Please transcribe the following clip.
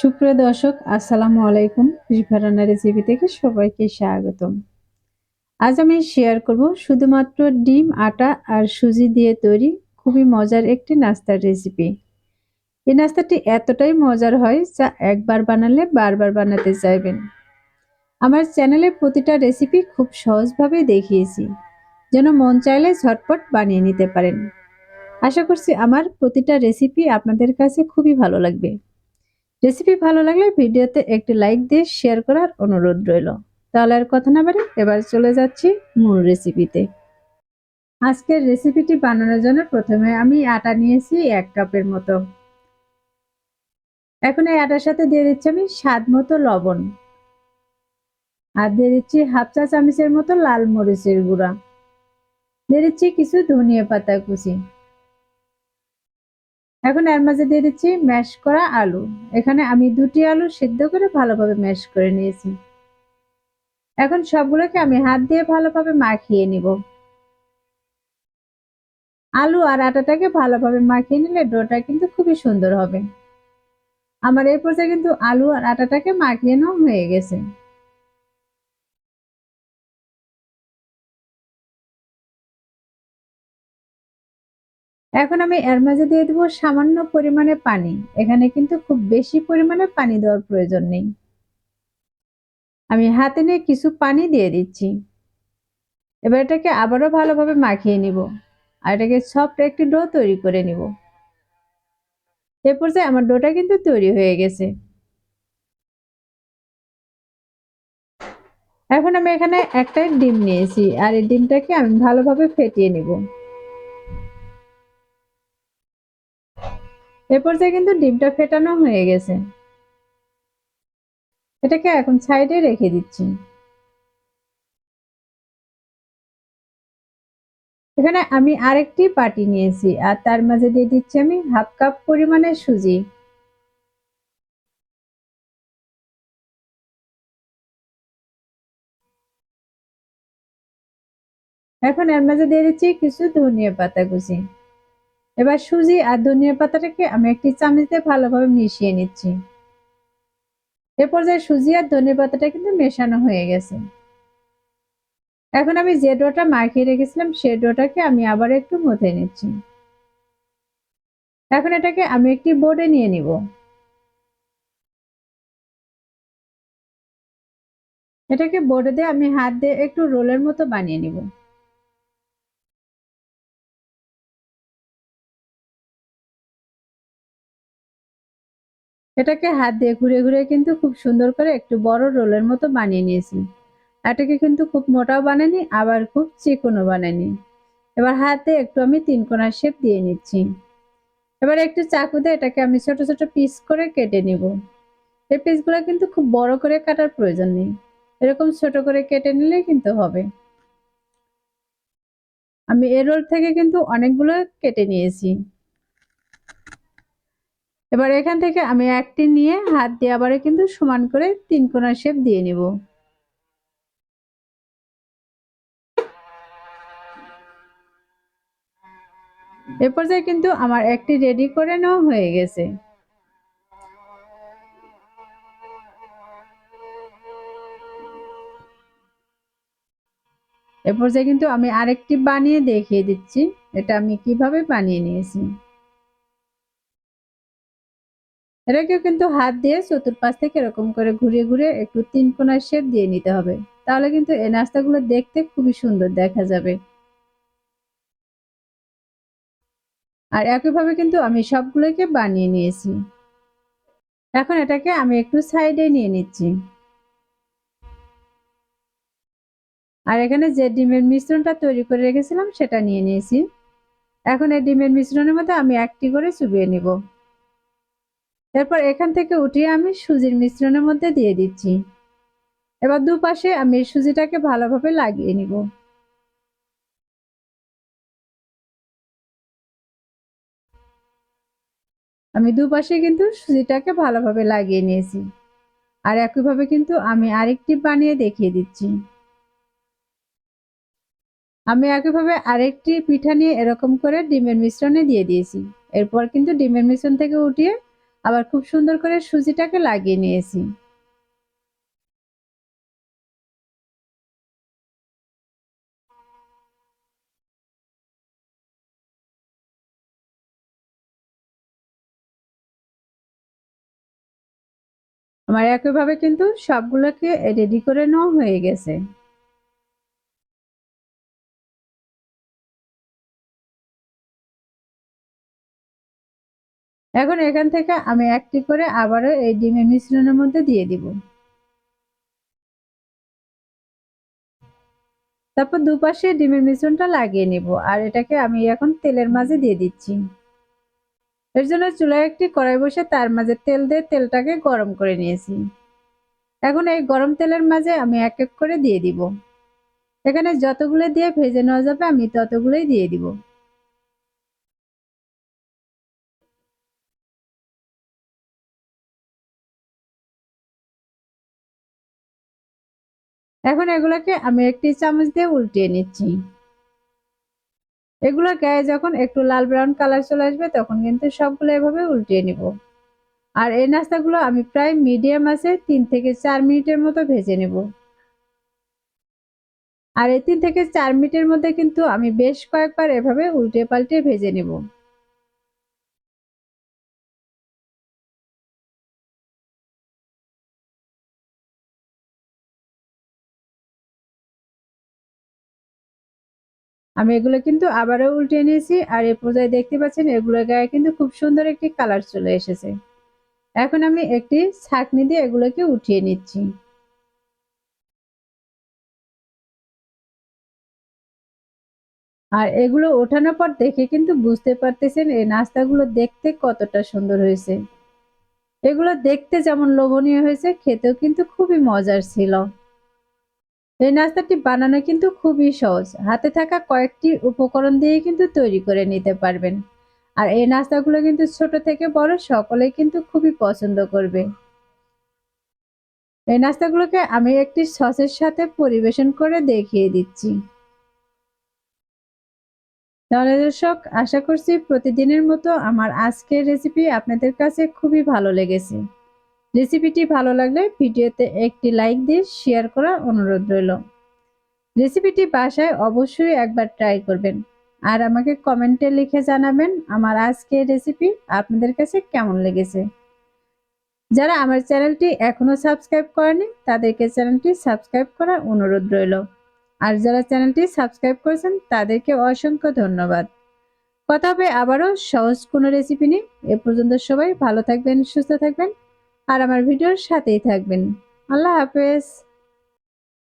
সুপ্রিয় দর্শক, আসসালামু আলাইকুম। রান্না রেসিপি থেকে সবাইকে স্বাগতম। আজ আমি শেয়ার করব শুধুমাত্র ডিম, আটা আর সুজি দিয়ে তৈরি খুবই মজার একটি নাস্তার রেসিপি এই নাস্তাটি এতটাই মজার হয় যা একবার বানালে বারবার বানাতে চাইবেন। আমার চ্যানেলে প্রতিটা রেসিপি খুব সহজভাবে দেখিয়েছি, যেন মন চাইলে ঝটপট বানিয়ে নিতে পারেন। আশা করছি আমার প্রতিটা রেসিপি আপনাদের কাছে খুবই ভালো লাগবে। রেসিপি ভালো লাগলে ভিডিওতে একটি লাইক দিয়ে শেয়ার করার অনুরোধ রইল। তাহলে আর কথা না বাড়ি এবার চলে যাচ্ছি মূল রেসিপিতে আজকের রেসিপিটি বানানোর জন্য প্রথমে আমি আটা নিয়েছি এক কাপের মতো। এখন এই আটার সাথে দিয়ে দিচ্ছি আমি স্বাদ মতো লবণ। আর দিয়ে দিচ্ছি হাফ চা চামচের মতো লাল মরিচের গুঁড়া। দিয়ে দিচ্ছি কিছু ধনিয়া পাতা কুচি। এখন এর মাঝে দিয়ে দিচ্ছি ম্যাশ করা আলু। এখানে আমি দুটি আলু সিদ্ধ করে ভালোভাবে ম্যাশ করে নিয়েছি। এখন সবগুলোকে আমি হাত দিয়ে ভালোভাবে মাখিয়ে নিব। আলু আর আটাটাকে ভালোভাবে মাখিয়ে নিলে ডোটা কিন্তু খুবই সুন্দর হবে। আমার এই পর্যায়ে কিন্তু আলু আর আটাটাকে মাখিয়ে নেওয়া হয়ে গেছে। এখন আমি এর মাঝে দিয়ে দেবো সামান্য পরিমাণে পানি। এখানে কিন্তু খুব বেশি পরিমাণে পানি দেওয়ার প্রয়োজন নেই। আমি হাতে নিয়ে কিছু পানি দিয়ে দিচ্ছি। এবার এটাকে আবারও ভালোভাবে মাখিয়ে নিব আর এটাকে সফট একটি ডো তৈরি করে নিব। এ পর্যায়ে আমার ডোটা কিন্তু তৈরি হয়ে গেছে। এখন আমি এখানে একটা ডিম নিয়েছি আর এই ডিমটাকে আমি ভালোভাবে ফেটিয়ে নিব। এ পর্যায়ে কিন্তু ডিমটা ফেটানো হয়ে গেছে। এটাকে এখন সাইডে রেখে দিচ্ছি। এখানে আমি আরেকটি পাটি নিয়েছি আর তার মাঝে দিয়ে দিচ্ছি আমি হাফ কাপ পরিমাণে সুজি। এখন এর মাঝে দিয়ে দিচ্ছি কিছু ধনিয়া পাতা কুচি। এবার সুজি আর ধনিয়া পাতাটাকে আমি একটি চামচ দিয়ে ভালোভাবে মিশিয়ে নিচ্ছি। এ পর্যায়ে সুজি আর ধনিয়া পাতাটা কিন্তু মেশানো হয়ে গেছে। এখন আমি যে ডোটা মাখিয়ে রেখেছিলাম, সে ডোটাকে আমি আবার একটু মথে নিচ্ছি। এখন এটাকে আমি একটি বোর্ডে নিয়ে নিব। এটাকে বোর্ডে দিয়ে আমি হাত দিয়ে একটু রোলের মতো বানিয়ে নিব। এটাকে হাত দিয়ে ঘুরে ঘুরে কিন্তু খুব সুন্দর করে একটু বড় রোলের মতো বানিয়ে নিয়েছি। এটাকে কিন্তু খুব মোটাও বানাইনি আবার খুব চিকনও বানাইনি এবার হাতে একটু আমি তিন কোনার শেপ দিয়ে নিচ্ছি। এবার একটু চাকু দিয়ে এটাকে আমি ছোট ছোট পিস করে কেটে নিব। এই পিসগুলো কিন্তু খুব বড় করে কাটার প্রয়োজন নেই। এরকম ছোট করে কেটে নিলে কিন্তু হবে। আমি এ রোল থেকে কিন্তু অনেকগুলো কেটে নিয়েছি। এবার এখান থেকে আমি একটি নিয়ে হাত দিয়ে আবার কিন্তু সমান করে তিন কোনা শেপ দিয়ে নিব। এ পর্যায়ে কিন্তু আমার একটি রেডি করে নেওয়া হয়ে গেছে। এ পর্যায়ে কিন্তু আমি আরেকটি বানিয়ে দেখিয়ে দিচ্ছি, এটা আমি কীভাবে বানিয়ে নিয়েছি। এটাকেও কিন্তু হাত দিয়ে চতুর্পাশ থেকে এরকম করে ঘুরিয়ে ঘুরিয়ে একটু তিন কোনার শেপ দিয়ে নিতে হবে। তাহলে কিন্তু এই নাস্তাগুলো দেখতে খুবই সুন্দর দেখা যাবে। আর একইভাবে কিন্তু আমি সবগুলোকে বানিয়ে নিয়েছি। এখন এটাকে আমি একটু সাইডে নিয়ে নিচ্ছি। আর এখানে যে ডিমের মিশ্রণটা তৈরি করে রেখেছিলাম সেটা নিয়ে নিয়েছি। এখন এই ডিমের মিশ্রণের মধ্যে আমি একটি করে চুবিয়ে নিব। এরপর এখান থেকে উঠিয়ে আমি সুজির মিশ্রণের মধ্যে দিয়ে দিচ্ছি। এবার দুপাশে আমি সুজিটাকে ভালোভাবে লাগিয়ে নিব। আমি দুপাশে কিন্তু সুজিটাকে ভালোভাবে লাগিয়ে নিয়েছি। আর একইভাবে কিন্তু আমি আরেকটি বানিয়ে দেখিয়ে দিচ্ছি। আমি একইভাবে আরেকটি পিঠা নিয়ে এরকম করে ডিমের মিশ্রণে দিয়ে দিয়েছি। এরপর কিন্তু ডিমের মিশ্রণ থেকে উঠিয়ে আবার খুব সুন্দর করে সুজিটাকে লাগিয়ে নিয়েছি। আমার একইভাবে কিন্তু সবগুলোকে রেডি করে নেওয়া হয়ে গেছে। এখন এখান থেকে আমি একটি করে আবারও এই ডিমের মিশ্রণের মধ্যে দিয়ে দিব। তারপর দুপাশে ডিমের মিশ্রণটা লাগিয়ে নিব আর এটাকে আমি এখন তেলের মাঝে দিয়ে দিচ্ছি। এর জন্য চুলায় একটি কড়াই বসে তার মাঝে তেল দিয়ে তেলটাকে গরম করে নিয়েছি। এখন এই গরম তেলের মাঝে আমি এক এক করে দিয়ে দিব। এখানে যতগুলো দিয়ে ভেজে নেওয়া যাবে আমি ততগুলোই দিয়ে দিব। এখন এগুলোকে আমি একটি চামচ দিয়ে উল্টিয়ে নিচ্ছি। এগুলো গায়ে যখন একটু লাল ব্রাউন কালার চলে আসবে, তখন কিন্তু সবগুলো এভাবে উল্টিয়ে নিব। আর এই নাস্তাগুলো আমি প্রায় মিডিয়াম আছে, তিন থেকে চার মিনিটের মতো ভেজে নেব। আর এই তিন থেকে চার মিনিটের মধ্যে কিন্তু আমি বেশ কয়েকবার এভাবে উল্টে পাল্টে ভেজে নেব। আমি এগুলো কিন্তু আবারও উল্টে নিয়েছি আর এ পর্যায়ে দেখতে পাচ্ছেন এগুলোর গায়ে কিন্তু খুব সুন্দর একটি কালার চলে এসেছে। এখন আমি একটি ছাকনি দিয়ে এগুলোকে উঠিয়ে নিচ্ছি। আর এগুলো ওঠানোর পর দেখে কিন্তু বুঝতে পারতেছেন এই নাস্তাগুলো দেখতে কতটা সুন্দর হয়েছে। এগুলো দেখতে যেমন লোভনীয় হয়েছে, খেতেও কিন্তু খুবই মজার ছিল। এই নাস্তাটি বানানো কিন্তু খুবই সহজ। হাতে থাকা কয়েকটি উপকরণ দিয়ে কিন্তু তৈরি করে নিতে পারবেন। আর এই নাস্তাগুলো কিন্তু ছোট থেকে বড় সকলেই কিন্তু খুবই পছন্দ করবে। এই নাস্তাগুলোকে আমি একটি সসের সাথে পরিবেশন করে দেখিয়ে দিচ্ছি। তাহলে দর্শক, আশা করছি প্রতিদিনের মতো আমার আজকের রেসিপি আপনাদের কাছে খুবই ভালো লেগেছে। রেসিপিটি ভালো লাগলে ভিডিওতে একটি লাইক দিয়ে শেয়ার করার অনুরোধ রইল। রেসিপিটি বাসায় অবশ্যই একবার ট্রাই করবেন। আর আমাকে কমেন্টে লিখে জানাবেন আমার আজকের রেসিপি আপনাদের কাছে কেমন লেগেছে। যারা আমার চ্যানেলটি এখনও সাবস্ক্রাইব করেনি, তাদেরকে চ্যানেলটি সাবস্ক্রাইব করার অনুরোধ রইল। আর যারা চ্যানেলটি সাবস্ক্রাইব করেছেন, তাদেরকে অসংখ্য ধন্যবাদ। কথা হবে আবারও সহজ কোনো রেসিপি নিয়ে। এ পর্যন্ত সবাই ভালো থাকবেন, সুস্থ থাকবেন। আর আমার ভিডিওর সাথেই থাকবেন। আল্লাহ হাফেজ।